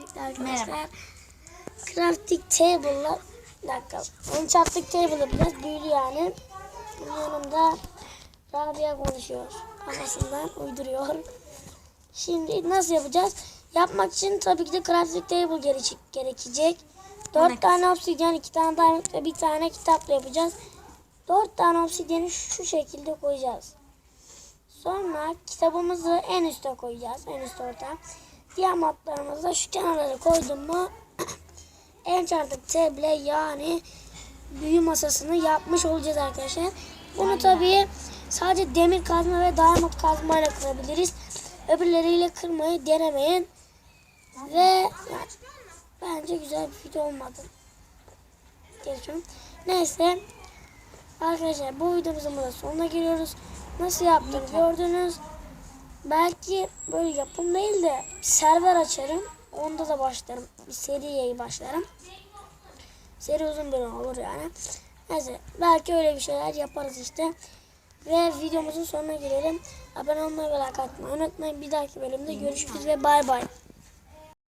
Öncelikle arkadaşlar Merhaba. crafting table'la bir dakika. Enchanting table yapacağız. Büyülü yani. Bunun yanında Rabia konuşuyor. Kafasından uyduruyor. Şimdi nasıl yapacağız? Yapmak için tabii ki de crafting table gerekecek. gerekecek. Dört Örnek. tane obsidyen, iki tane diamond ve bir tane kitapla yapacağız. Dört tane obsidyeni şu şekilde koyacağız. Sonra kitabımızı en üste koyacağız. En üst orta. Diğer matlarımızı da şu kenarlara koydum mu Enchanted Table yani büyü masasını yapmış olacağız arkadaşlar. Bunu tabii sadece demir kazma ve diamond kazmayla kırabiliriz. Öbürleriyle kırmayı denemeyin. Ve yani, bence güzel bir video olmadı. Geçiyorum. Neyse. Arkadaşlar bu videomuzun burada sonuna geliyoruz. Nasıl yaptığını gördünüz. Belki böyle yapım değil de server açarım. Onda da başlarım. Bir seriye başlarım. Seri uzun bir olur yani. Neyse belki öyle bir şeyler yaparız işte. Ve videomuzun sonuna gelelim. Abone olmayı ve like atmayı unutmayın. Bir dahaki bölümde görüşürüz ve bay bay.